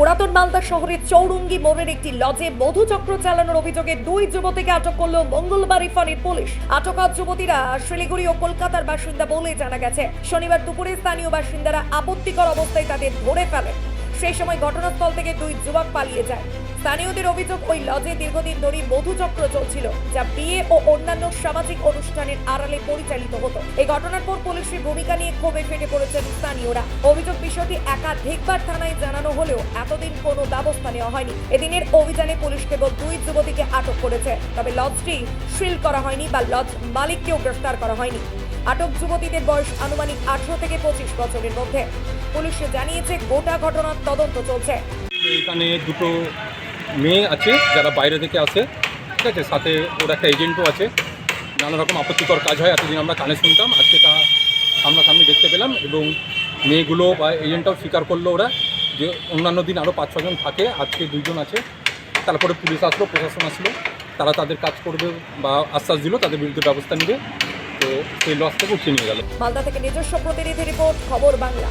পুরাতন মালদা শহরের চৌরঙ্গি মোড়ের একটি লজে মধুচক্র চালানোর অভিযোগে দুই যুবতীকে আটক করল মঙ্গলবার ইফানের পুলিশ। আটক যুবতীরা শিলিগুড়ি ও কলকাতার বাসিন্দা বলে জানা গেছে। শনিবার দুপুরে স্থানীয় বাসিন্দারা আপত্তিকর অবস্থায় তাদের ধরে ফেলেন সেই সময় ঘটনাস্থল থেকে দুই যুবক পালিয়ে যায়। স্থানীয়দের অভিযোগ ওই লজে দীর্ঘদিন ধরেই মধুচক্র চলছিল, যা বিয়ে ও অন্যান্য সামাজিক অনুষ্ঠানের আড়ালে পরিচালিত হতো। এই ঘটনার পর পুলিশের ভূমিকা নিয়ে ক্ষোভে ফেটে পড়েছেন স্থানীয়রা। অভিযোগ বিষয়টি একাধিকবার থানায় জানানো হলেও এতদিন কোনো ব্যবস্থা নেওয়া হয়নি। এদিনের অভিযানে পুলিশ কেবল দুই যুবতীকে আটক করেছে, তবে লজটি সিল করা হয়নি বা লজ মালিককেও গ্রেফতার করা হয়নি। আটক যুবতীদের বয়স আনুমানিক আঠারো থেকে পঁচিশ বছরের মধ্যে। পুলিশ জানিয়েছে, গোটা ঘটনার তদন্ত চলছে। এখানে দুটো মেয়ে আছে, যারা বাইরে থেকে আসে, ঠিক আছে? সাথে ওর একটা এজেন্টও আছে। নানা রকম আপত্তিকর কাজ হয়, এতদিন আমরা কানে শুনতাম। আজকে তা সামনাসামনি দেখতে পেলাম এবং মেয়েগুলো বা এজেন্টটাও স্বীকার করল ওরা। যে অন্যান্য দিন আরও পাঁচ ছজন থাকে, আজকে দুইজন আছে। তারপরে পুলিশ আসলো, প্রশাসন আসলো। তারা তাদের কাজ করবে বা আশ্বাস দিল, তাদের বিরুদ্ধে ব্যবস্থা নেবে। তো সেই লস থেকে উঠিয়ে নিয়ে গেল। মালদা থেকে নিজস্ব প্রতিনিধি রিপোর্ট, খবর বাংলা।